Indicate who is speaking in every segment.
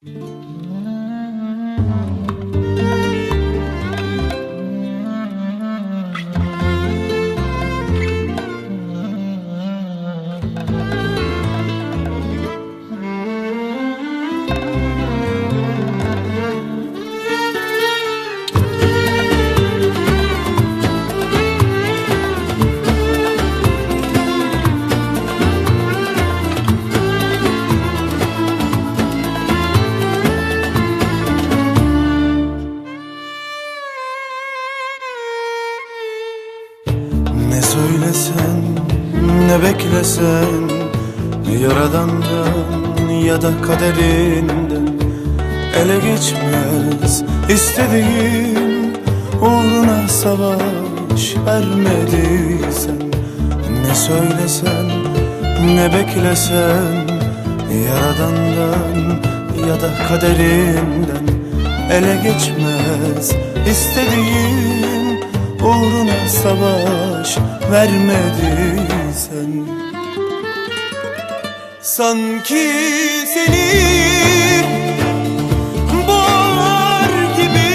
Speaker 1: 嗯。Söylesen ne beklesen Yaradandan ya da kaderinden Ele geçmez. İstediğin Uğruna savaş vermediysen Ne söylesen ne beklesen Yaradandan ya da kaderinden Ele geçmez. İstediğin Uğruna savaş vermedi sen. Sanki seni boğar gibi.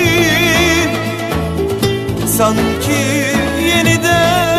Speaker 1: Sanki yeniden